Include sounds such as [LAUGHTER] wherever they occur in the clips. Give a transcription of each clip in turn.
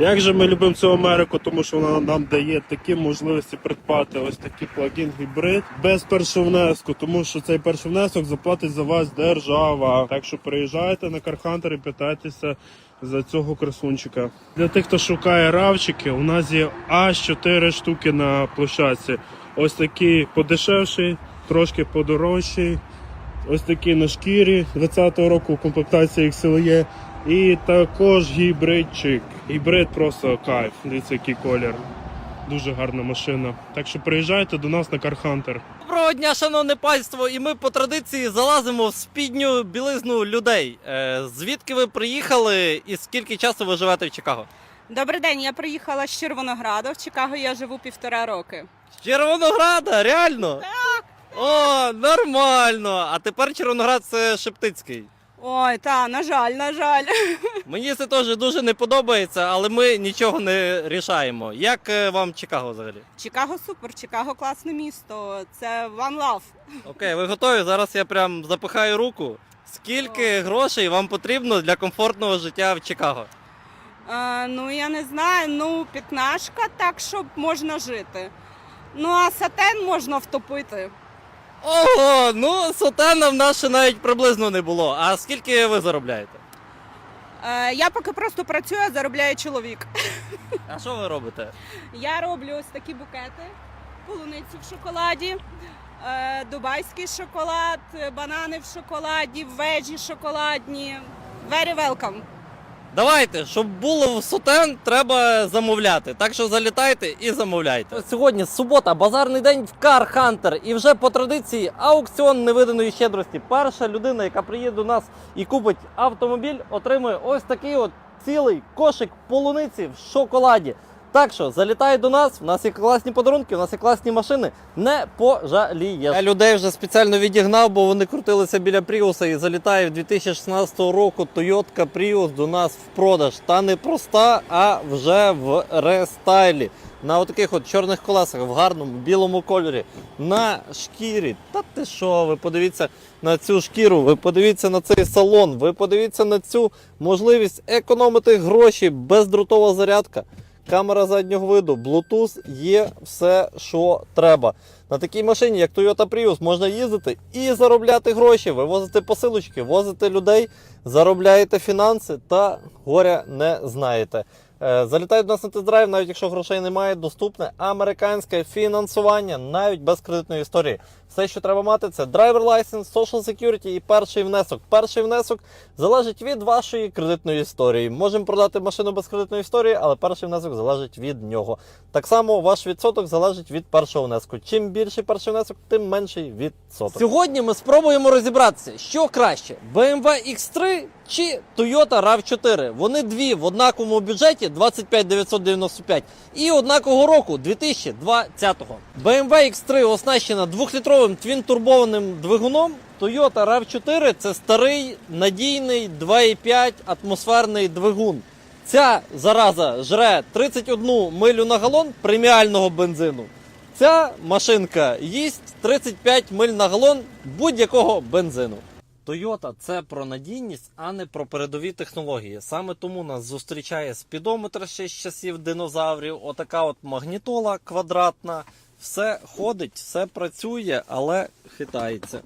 Як же ми любимо цю Америку, тому що вона нам дає такі можливості придбати ось такий плагін гібрид без першого внеску, тому що цей перший внесок заплатить за вас держава. Так що приїжджайте на Кархантер і питайтеся за цього красунчика. Для тих, хто шукає равчики, у нас є аж 4 штуки на площадці. Ось такий подешевший, трошки подорожчий. Ось такий на шкірі 20-го року комплектація XL є. І також гібридчик. Гібрид просто кайф. Дивіться, який колір. Дуже гарна машина. Так що приїжджайте до нас на Кархантер. Доброго дня, шановне панство, і ми по традиції залазимо в спідню білизну людей. Е, звідки ви приїхали і скільки часу ви живете в Чикаго? Добрий день, я приїхала з Червонограду. В Чикаго я живу півтора роки. З Червонограда, реально? Так. О, нормально. А тепер Червоноград це Шептицький. Ой, та, на жаль, на жаль. Мені це теж дуже не подобається, але ми нічого не рішаємо. Як е, вам Чикаго взагалі? Чикаго супер, Чикаго класне місто. Це one love. Окей, ви готові? Зараз я прям запихаю руку. Скільки грошей вам потрібно для комфортного життя в Чикаго? Е, ну, я не знаю, ну, п'ятнашка так, щоб можна жити. Ну, а сатен можна втопити. Ого, ну сотена в нас ще навіть приблизно не було. А скільки ви заробляєте? Е, я поки просто працюю, а заробляє чоловік. А що ви робите? Я роблю ось такі букети, полуниці в шоколаді, е, дубайський шоколад, банани в шоколаді, вежі шоколадні. Very welcome. Давайте, щоб було в сутен, треба замовляти. Так що залітайте і замовляйте. Сьогодні субота, базарний день в Car Hunter. І вже по традиції аукціон невиданої щедрості. Перша людина, яка приїде до нас і купить автомобіль, отримує ось такий от цілий кошик полуниці в шоколаді. Так що залітай до нас, в нас є класні подарунки, у нас є класні машини. Не пожалієш. Я людей вже спеціально відігнав, бо вони крутилися біля Пріуса і залітає в 2016 року Toyota Prius до нас в продаж. Та не проста, а вже в рестайлі. На отаких от чорних колесах в гарному білому кольорі, на шкірі. Та ти що, ви подивіться на цю шкіру, ви подивіться на цей салон, ви подивіться на цю можливість економити гроші, бездрутова зарядка. Камера заднього виду, Bluetooth, є все, що треба. На такій машині, як Toyota Prius, можна їздити і заробляти гроші, вивозити посилочки, возити людей, заробляєте фінанси та горя не знаєте. Е, Залітають до нас на тест-драйв, навіть якщо грошей немає, доступне американське фінансування, навіть без кредитної історії. Все, що треба мати, це driver license, social security і перший внесок. Перший внесок залежить від вашої кредитної історії. Можемо продати машину без кредитної історії, але перший внесок залежить від нього. Так само ваш відсоток залежить від першого внеску. Чим більший перший внесок, тим менший відсоток. Сьогодні ми спробуємо розібратися, що краще: BMW X3 чи Toyota RAV4. Вони дві в однаковому бюджеті 25 995 і однакового року 2020-го. BMW X3 оснащена двохлітровим твін-турбованим двигуном. Toyota RAV4 це старий надійний 2,5 атмосферний двигун. Ця зараза жре 31 милю на галон преміального бензину. Ця машинка їсть 35 миль на галон будь-якого бензину. Toyota – це про надійність, а не про передові технології. Саме тому нас зустрічає спідометр ще з часів динозаврів, отака от магнітола квадратна. Все ходить, все працює, але хитається.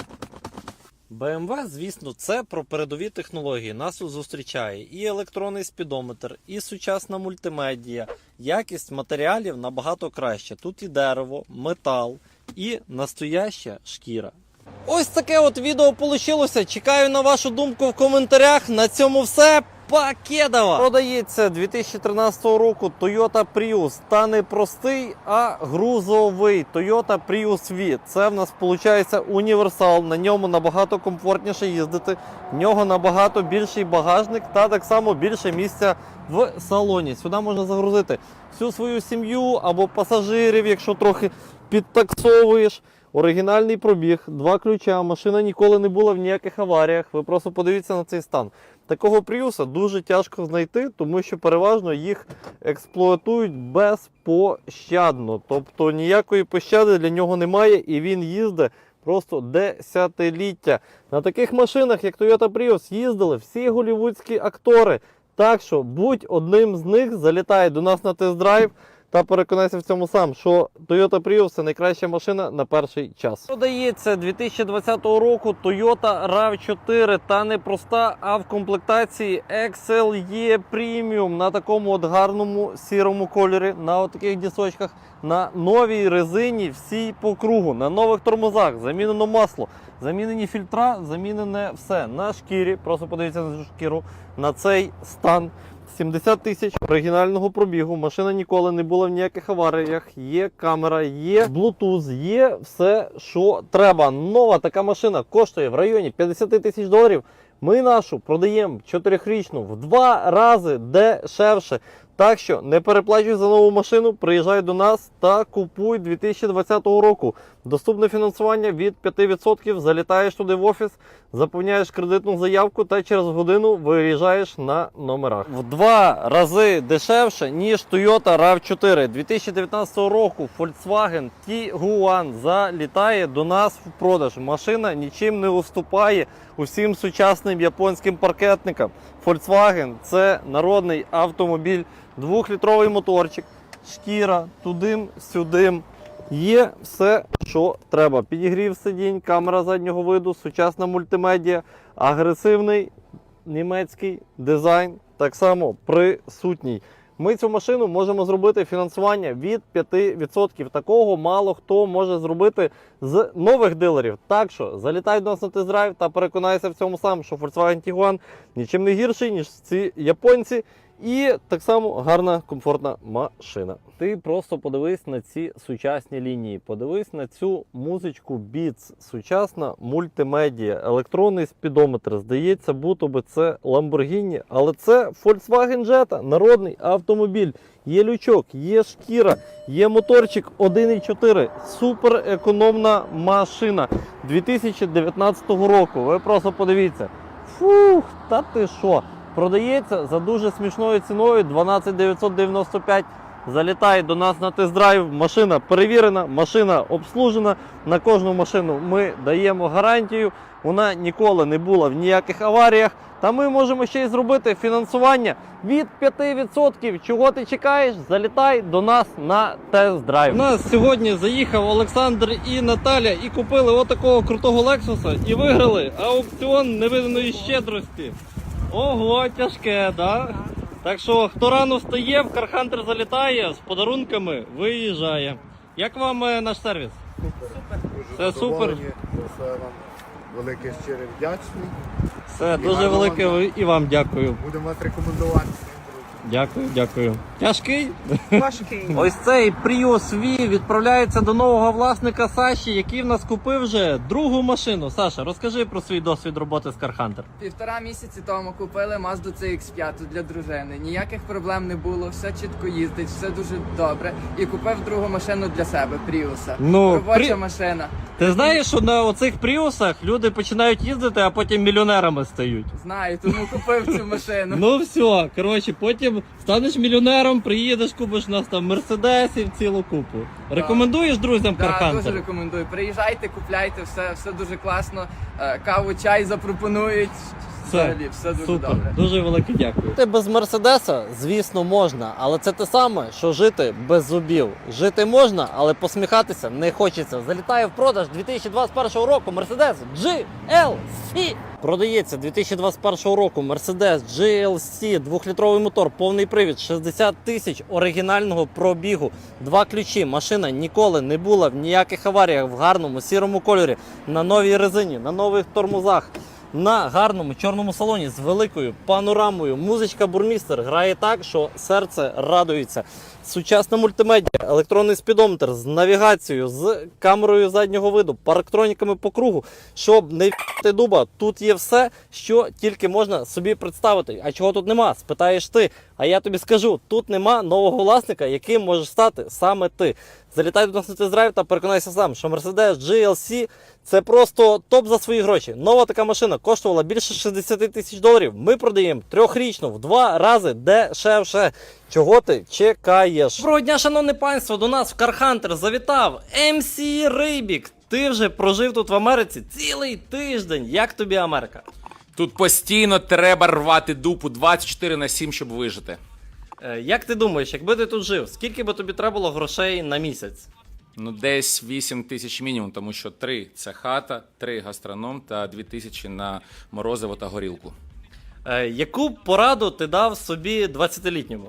BMW, звісно, це про передові технології. Нас зустрічає і електронний спідометр, і сучасна мультимедія. Якість матеріалів набагато краще. Тут і дерево, метал, і настояща шкіра. Ось таке от відео получилося. Чекаю на вашу думку в коментарях. На цьому все. Пакедова! Продається 2013 року Toyota Prius. Та не простий, а грузовий Toyota Prius V. Це в нас виходить універсал. На ньому набагато комфортніше їздити. В нього набагато більший багажник та так само більше місця в салоні. Сюди можна загрузити всю свою сім'ю або пасажирів, якщо трохи підтаксовуєш. Оригінальний пробіг, два ключа, машина ніколи не була в ніяких аваріях. Ви просто подивіться на цей стан. Такого пріуса дуже тяжко знайти, тому що переважно їх експлуатують безпощадно. Тобто ніякої пощади для нього немає і він їздить просто десятиліття. На таких машинах, як Toyota Prius, їздили всі голівудські актори. Так що будь одним з них, залітай до нас на тест-драйв та переконайся в цьому сам, що Toyota Prius це найкраща машина на перший час. Продається 2020 року Toyota RAV4 та не проста, а в комплектації XLE Premium на такому от гарному сірому кольорі, на от таких дісочках, на новій резині всій по кругу, на нових тормозах, замінено масло, замінені фільтра, замінене все на шкірі. Просто подивіться на цю шкіру, на цей стан. 70 тисяч оригінального пробігу. Машина ніколи не була в ніяких аваріях. Є камера, є Bluetooth, є все, що треба. Нова така машина коштує в районі 50 тисяч доларів. Ми нашу продаємо 4-річну в два рази дешевше. Так що не переплачуй за нову машину, приїжджай до нас та купуй 2020 року. Доступне фінансування від 5%. Залітаєш туди в офіс, заповняєш кредитну заявку та через годину виїжджаєш на номерах. В два рази дешевше, ніж Toyota RAV4 2019 року Volkswagen Tiguan залітає до нас в продаж. Машина нічим не уступає усім сучасним японським паркетникам. Volkswagen це народний автомобіль, двохлітровий моторчик, шкіра, тудим-сюдим. Є все, що треба. Підігрів сидінь, камера заднього виду, сучасна мультимедія, агресивний німецький дизайн так само присутній. Ми цю машину можемо зробити фінансування від 5%. Такого мало хто може зробити з нових дилерів. Так що залітай до нас на тест-драйв та переконайся в цьому сам, що Volkswagen Tiguan нічим не гірший, ніж ці японці. І так само гарна, комфортна машина. Ти просто подивись на ці сучасні лінії, подивись на цю музичку Beats, сучасна мультимедіа, електронний спідометр. Здається, будто би це Lamborghini, але це Volkswagen Jetta, народний автомобіль. Є лючок, є шкіра, є моторчик 1.4, супер економна машина 2019 року. Ви просто подивіться. Фух, та ти що? Продається за дуже смішною ціною 12 995. Залітай до нас на тест-драйв. Машина перевірена, машина обслужена. На кожну машину ми даємо гарантію. Вона ніколи не була в ніяких аваріях. Та ми можемо ще й зробити фінансування від 5%. Чого ти чекаєш? Залітай до нас на тест-драйв. У нас сьогодні заїхав Олександр і Наталя і купили отакого крутого Лексуса і виграли аукціон невиданої щедрості. Ого, тяжке, да? Так що, хто рано встає, в Кархантер залітає з подарунками, виїжджає. Як вам е, наш сервіс? Все супер. задоволені, За все вам велике щире вдячний. Все, дуже велике вам і вам дякую. Будемо вас рекомендувати. Дякую, дякую. Тяжкий? Важкий. [LAUGHS] Ось цей Prius V відправляється до нового власника Саші, який в нас купив вже другу машину. Саша, розкажи про свій досвід роботи з Кархантер. Півтора місяці тому купили Mazda CX-5 для дружини. Ніяких проблем не було, все чітко їздить, все дуже добре. І купив другу машину для себе, Пріуса. Ну, Робоча При- машина. Ти знаєш, що на оцих пріусах люди починають їздити, а потім мільйонерами стають. Знаю, тому купив цю машину. Ну все, коротше, потім станеш мільйонером, приїдеш, купиш нас там мерседесів, цілу купу. Рекомендуєш друзям Да, дуже рекомендую. Приїжджайте, купляйте, все, все дуже класно. Е, Каву, чай запропонують. Взагалі, все дуже Супер, добре. дуже велике дякую. Ти без мерседеса, звісно, можна, але це те саме, що жити без зубів. Жити можна, але посміхатися не хочеться. Залітає в продаж 2021 року Mercedes GLC. Продається 2021 року Mercedes GLC, двохлітровий мотор, повний привід, 60 тисяч оригінального пробігу, два ключі. Машина ніколи не була в ніяких аваріях в гарному сірому кольорі, на новій резині, на нових тормозах на гарному чорному салоні з великою панорамою. Музичка бурмістер грає так, що серце радується. Сучасна мультимедіа, електронний спідометр з навігацією, з камерою заднього виду, парктроніками по кругу. Щоб не в'яти дуба, тут є все, що тільки можна собі представити. А чого тут нема? Спитаєш ти. А я тобі скажу: тут нема нового власника, яким можеш стати саме ти. Залітай до нас на тест-драйв та переконайся сам, що Mercedes GLC це просто топ за свої гроші. Нова така машина коштувала більше 60 тисяч доларів. Ми продаємо трьохрічну в два рази дешевше. Чого ти чекаєш? Доброго дня, шановне панство! До нас в Кархантер завітав MC Рибік. Ти вже прожив тут в Америці цілий тиждень. Як тобі Америка? Тут постійно треба рвати дупу 24 на 7, щоб вижити. Е, Як ти думаєш, якби ти тут жив, скільки би тобі треба було грошей на місяць? Ну, десь 8 тисяч мінімум, тому що 3 це хата, 3 гастроном та 2 тисячі на морозиво та горілку. Е, Яку б пораду ти дав собі 20-літньому?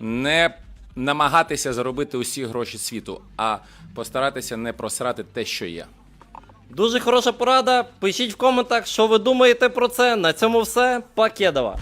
Не намагатися заробити усі гроші світу, а постаратися не просрати те, що є. Дуже хороша порада. Пишіть в коментах, що ви думаєте про це. На цьому все. Пакедова.